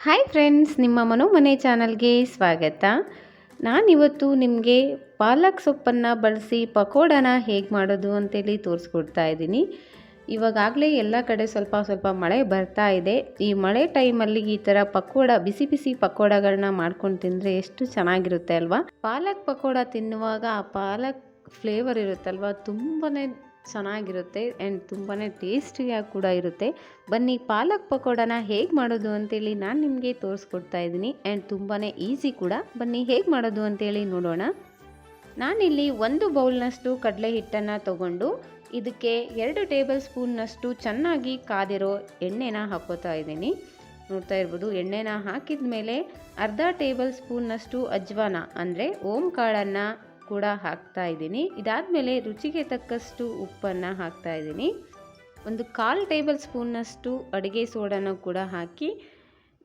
Hi friends ನಿಮ್ಮ ಮನೋಮನೆ ಚಾನಲ್ಗೆ ಸ್ವಾಗತ. ನಾನಿವತ್ತು ನಿಮಗೆ ಪಾಲಕ್ ಸೊಪ್ಪನ್ನು ಬಳಸಿ ಪಕೋಡನ ಹೇಗೆ ಮಾಡೋದು ಅಂತೇಳಿ ತೋರಿಸ್ಕೊಡ್ತಾ ಇದ್ದೀನಿ. ಇವಾಗಾಗಲೇ ಎಲ್ಲ ಕಡೆ ಸ್ವಲ್ಪ ಸ್ವಲ್ಪ ಮಳೆ ಬರ್ತಾ ಇದೆ. ಈ ಮಳೆ ಟೈಮಲ್ಲಿ ಈ ಥರ ಪಕೋಡ, ಬಿಸಿ ಬಿಸಿ ಪಕೋಡಗಳನ್ನ ಮಾಡ್ಕೊಂಡು ತಿಂದರೆ ಎಷ್ಟು ಚೆನ್ನಾಗಿರುತ್ತೆ ಅಲ್ವಾ? ಪಾಲಕ್ ಪಕೋಡ ತಿನ್ನುವಾಗ ಆ ಪಾಲಕ್ ಫ್ಲೇವರ್ ಇರುತ್ತಲ್ವ? ತುಂಬಾ ಚೆನ್ನಾಗಿರುತ್ತೆ ಆ್ಯಂಡ್ ತುಂಬಾ ಟೇಸ್ಟಿಯಾಗಿ ಕೂಡ ಇರುತ್ತೆ. ಬನ್ನಿ, ಪಾಲಕ್ ಪಕೋಡನ ಹೇಗೆ ಮಾಡೋದು ಅಂತೇಳಿ ನಾನು ನಿಮಗೆ ತೋರಿಸ್ಕೊಡ್ತಾ ಇದ್ದೀನಿ ಆ್ಯಂಡ್ ತುಂಬಾ ಈಸಿ ಕೂಡ. ಬನ್ನಿ, ಹೇಗೆ ಮಾಡೋದು ಅಂತೇಳಿ ನೋಡೋಣ. ನಾನಿಲ್ಲಿ ಒಂದು ಬೌಲ್ನಷ್ಟು ಕಡಲೆ ಹಿಟ್ಟನ್ನು ತಗೊಂಡು ಇದಕ್ಕೆ ಎರಡು ಟೇಬಲ್ ಸ್ಪೂನ್ನಷ್ಟು ಚೆನ್ನಾಗಿ ಕಾದಿರೋ ಎಣ್ಣೆನ ಹಾಕೋತಾ ಇದ್ದೀನಿ. ನೋಡ್ತಾ ಇರ್ಬೋದು, ಎಣ್ಣೆನ ಹಾಕಿದ ಮೇಲೆ ಅರ್ಧ ಟೇಬಲ್ ಸ್ಪೂನ್ನಷ್ಟು ಅಜ್ವಾನ ಅಂದರೆ ಓಂ ಕಾಳನ್ನು ಕೂಡ ಹಾಕ್ತಾ ಇದ್ದೀನಿ. ಇದಾದಮೇಲೆ ರುಚಿಗೆ ತಕ್ಕಷ್ಟು ಉಪ್ಪನ್ನು ಹಾಕ್ತಾ ಇದ್ದೀನಿ. ಒಂದು ಕಾಲು ಟೇಬಲ್ ಸ್ಪೂನ್ನಷ್ಟು ಅಡುಗೆ ಸೋಡನ್ನು ಕೂಡ ಹಾಕಿ,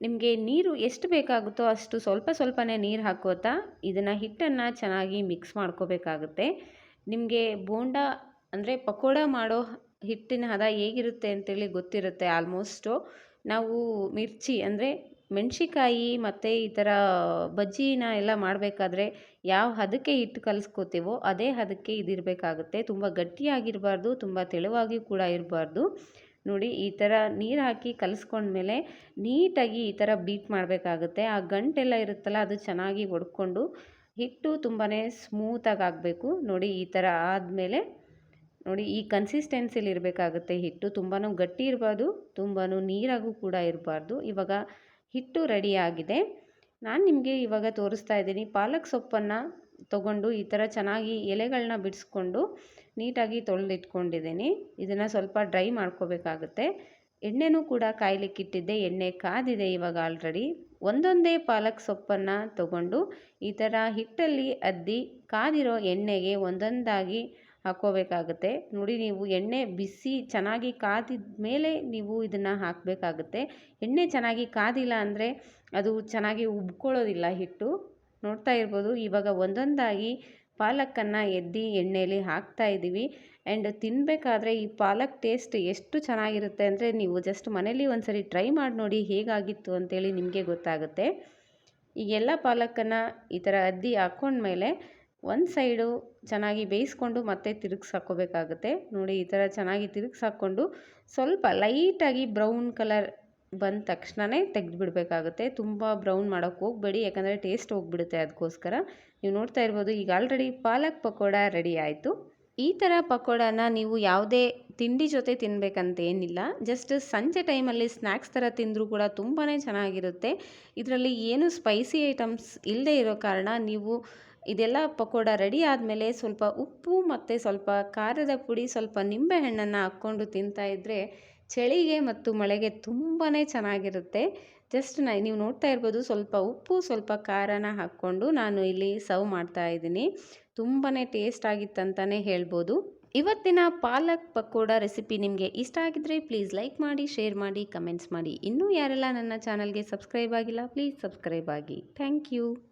ನಿಮಗೆ ನೀರು ಎಷ್ಟು ಬೇಕಾಗುತ್ತೋ ಅಷ್ಟು ಸ್ವಲ್ಪ ಸ್ವಲ್ಪನೇ ನೀರು ಹಾಕೋತಾ ಇದನ್ನು ಹಿಟ್ಟನ್ನು ಚೆನ್ನಾಗಿ ಮಿಕ್ಸ್ ಮಾಡ್ಕೋಬೇಕಾಗುತ್ತೆ. ನಿಮಗೆ ಬೋಂಡ ಅಂದರೆ ಪಕೋಡ ಮಾಡೋ ಹಿಟ್ಟಿನ ಹದ ಹೇಗಿರುತ್ತೆ ಅಂತೇಳಿ ಗೊತ್ತಿರುತ್ತೆ ಆಲ್ಮೋಸ್ಟು ನಾವು ಮಿರ್ಚಿ ಅಂದರೆ ಮೆಣಸಿಕಾಯಿ ಮತ್ತು ಈ ಥರ ಬಜ್ಜಿನ ಎಲ್ಲ ಮಾಡಬೇಕಾದ್ರೆ ಯಾವ ಹದಕ್ಕೆ ಹಿಟ್ಟು ಕಲಿಸ್ಕೋತೀವೋ ಅದೇ ಹದಕ್ಕೆ ಇದಿರಬೇಕಾಗುತ್ತೆ ತುಂಬ ಗಟ್ಟಿಯಾಗಿರಬಾರ್ದು, ತುಂಬ ತೆಳುವಾಗಿ ಕೂಡ ಇರಬಾರ್ದು. ನೋಡಿ, ಈ ಥರ ನೀರು ಹಾಕಿ ಕಲಿಸ್ಕೊಂಡ್ಮೇಲೆ ನೀಟಾಗಿ ಈ ಥರ ಬೀಟ್ ಮಾಡಬೇಕಾಗುತ್ತೆ. ಆ ಗಂಟೆಲ್ಲ ಇರುತ್ತಲ್ಲ, ಅದು ಚೆನ್ನಾಗಿ ಒಡ್ಕೊಂಡು ಹಿಟ್ಟು ತುಂಬಾ ಸ್ಮೂತಾಗಿ ಆಗಬೇಕು. ನೋಡಿ, ಈ ಥರ ಆದಮೇಲೆ ನೋಡಿ, ಈ ಕನ್ಸಿಸ್ಟೆನ್ಸಿಲಿ ಇರಬೇಕಾಗುತ್ತೆ ಹಿಟ್ಟು. ತುಂಬಾ ಗಟ್ಟಿ ಇರಬಾರ್ದು ತುಂಬಾ ನೀರಾಗೂ ಕೂಡ ಇರಬಾರ್ದು. ಇವಾಗ ಹಿಟ್ಟು ರೆಡಿಯಾಗಿದೆ. ನಾನು ನಿಮಗೆ ಇವಾಗ ತೋರಿಸ್ತಾ ಇದ್ದೀನಿ. ಪಾಲಕ್ ಸೊಪ್ಪನ್ನು ತೊಗೊಂಡು ಈ ಥರ ಚೆನ್ನಾಗಿ ಎಲೆಗಳನ್ನ ಬಿಡಿಸ್ಕೊಂಡು ನೀಟಾಗಿ ತೊಳೆದಿಟ್ಕೊಂಡಿದ್ದೀನಿ. ಇದನ್ನು ಸ್ವಲ್ಪ ಡ್ರೈ ಮಾಡ್ಕೋಬೇಕಾಗುತ್ತೆ. ಎಣ್ಣೆನೂ ಕೂಡ ಕಾಯಲಿಕ್ಕಿಟ್ಟಿದ್ದೆ ಎಣ್ಣೆ ಕಾದಿದೆ ಇವಾಗ ಆಲ್ರೆಡಿ. ಒಂದೊಂದೇ ಪಾಲಕ್ ಸೊಪ್ಪನ್ನು ತಗೊಂಡು ಈ ಥರ ಹಿಟ್ಟಲ್ಲಿ ಅದ್ದಿ ಕಾದಿರೋ ಎಣ್ಣೆಗೆ ಒಂದೊಂದಾಗಿ ಹಾಕ್ಕೋಬೇಕಾಗುತ್ತೆ. ನೋಡಿ ನೀವು ಎಣ್ಣೆ ಬಿಸಿ ಚೆನ್ನಾಗಿ ಕಾದಿದ ಮೇಲೆ ನೀವು ಇದನ್ನು ಹಾಕಬೇಕಾಗುತ್ತೆ. ಎಣ್ಣೆ ಚೆನ್ನಾಗಿ ಕಾದಿಲ್ಲ ಅಂದರೆ ಅದು ಚೆನ್ನಾಗಿ ಉಬ್ಕೊಳ್ಳೋದಿಲ್ಲ ಹಿಟ್ಟು. ನೋಡ್ತಾ ಇರ್ಬೋದು, ಇವಾಗ ಒಂದೊಂದಾಗಿ ಪಾಲಕ್ಕನ್ನು ಎದ್ದಿ ಎಣ್ಣೆಯಲ್ಲಿ ಹಾಕ್ತಾ ಇದ್ದೀವಿ. ಆ್ಯಂಡ್ ತಿನ್ನಬೇಕಾದ್ರೆ ಈ ಪಾಲಕ್ ಟೇಸ್ಟ್ ಎಷ್ಟು ಚೆನ್ನಾಗಿರುತ್ತೆ ಅಂದರೆ ನೀವು ಜಸ್ಟ್ ಮನೇಲಿ ಒಂದು ಸರಿ ಟ್ರೈ ಮಾಡಿ ನೋಡಿ ಹೇಗಾಗಿತ್ತು ಅಂತೇಳಿ ನಿಮಗೆ ಗೊತ್ತಾಗುತ್ತೆ. ಈಗೆಲ್ಲ ಪಾಲಕ್ಕನ್ನು ಈ ಥರ ಅದ್ದಿ ಹಾಕ್ಕೊಂಡ್ಮೇಲೆ ಒಂದು ಸೈಡು ಚೆನ್ನಾಗಿ ಬೇಯಿಸ್ಕೊಂಡು ಮತ್ತೆ ತಿರುಗಿಸಿ ಹಾಕ್ಕೋಬೇಕಾಗುತ್ತೆ ನೋಡಿ, ಈ ಥರ ಚೆನ್ನಾಗಿ ತಿರುಗಿಸಿ ಹಾಕ್ಕೊಂಡು ಸ್ವಲ್ಪ ಲೈಟಾಗಿ ಬ್ರೌನ್ ಕಲರ್ ಬಂದ ತಕ್ಷಣವೇ ತೆಗೆದುಬಿಡ್ಬೇಕಾಗುತ್ತೆ. ತುಂಬ ಬ್ರೌನ್ ಮಾಡೋಕ್ಕೆ ಹೋಗಬೇಡಿ, ಯಾಕಂದರೆ ಟೇಸ್ಟ್ ಹೋಗ್ಬಿಡುತ್ತೆ ಅದಕ್ಕೋಸ್ಕರ ನೀವು ನೋಡ್ತಾ ಇರ್ಬೋದು, ಈಗ ಆಲ್ರೆಡಿ ಪಾಲಕ್ ಪಕೋಡ ರೆಡಿ ಆಯಿತು. ಈ ಥರ ಪಕೋಡನ ನೀವು ಯಾವುದೇ ತಿಂಡಿ ಜೊತೆ ತಿನ್ನಬೇಕಂತ ಏನಿಲ್ಲ ಜಸ್ಟ್ ಸಂಜೆ ಟೈಮಲ್ಲಿ ಸ್ನ್ಯಾಕ್ಸ್ ಥರ ತಿಂದರೂ ಕೂಡ ತುಂಬಾ ಚೆನ್ನಾಗಿರುತ್ತೆ. ಇದರಲ್ಲಿ ಏನು ಸ್ಪೈಸಿ ಐಟಮ್ಸ್ ಇಲ್ಲದೆ ಇರೋ ಕಾರಣ ನೀವು ಇದೆಲ್ಲ ಪಕೋಡ ರೆಡಿ ಆದಮೇಲೆ ಸ್ವಲ್ಪ ಉಪ್ಪು ಮತ್ತು ಸ್ವಲ್ಪ ಖಾರದ ಪುಡಿ, ಸ್ವಲ್ಪ ನಿಂಬೆಹಣ್ಣನ್ನು ಹಾಕ್ಕೊಂಡು ತಿಂತಾಯಿದ್ರೆ ಚಳಿಗೆ ಮತ್ತು ಮಳೆಗೆ ತುಂಬಾ ಚೆನ್ನಾಗಿರುತ್ತೆ. ಜಸ್ಟ್ನ, ನೀವು ನೋಡ್ತಾ ಇರ್ಬೋದು ಸ್ವಲ್ಪ ಉಪ್ಪು, ಸ್ವಲ್ಪ ಖಾರನ ಹಾಕ್ಕೊಂಡು ನಾನು ಇಲ್ಲಿ ಸರ್ವ್ ಮಾಡ್ತಾ ಇದ್ದೀನಿ. ತುಂಬಾ ಟೇಸ್ಟ್ ಆಗಿತ್ತಂತಲೇ ಹೇಳ್ಬೋದು. ಇವತ್ತಿನ ಪಾಲಕ್ ಪಕೋಡ ರೆಸಿಪಿ ನಿಮಗೆ ಇಷ್ಟ ಆಗಿದ್ರೆ ಪ್ಲೀಸ್ ಲೈಕ್ ಮಾಡಿ ಶೇರ್ ಮಾಡಿ ಕಮೆಂಟ್ಸ್ ಮಾಡಿ. ಇನ್ನೂ ಯಾರೆಲ್ಲ ನನ್ನ ಚಾನಲ್ಗೆ ಸಬ್ಸ್ಕ್ರೈಬ್ ಆಗಿಲ್ಲ ಪ್ಲೀಸ್ ಸಬ್ಸ್ಕ್ರೈಬ್ ಆಗಿ. Thank you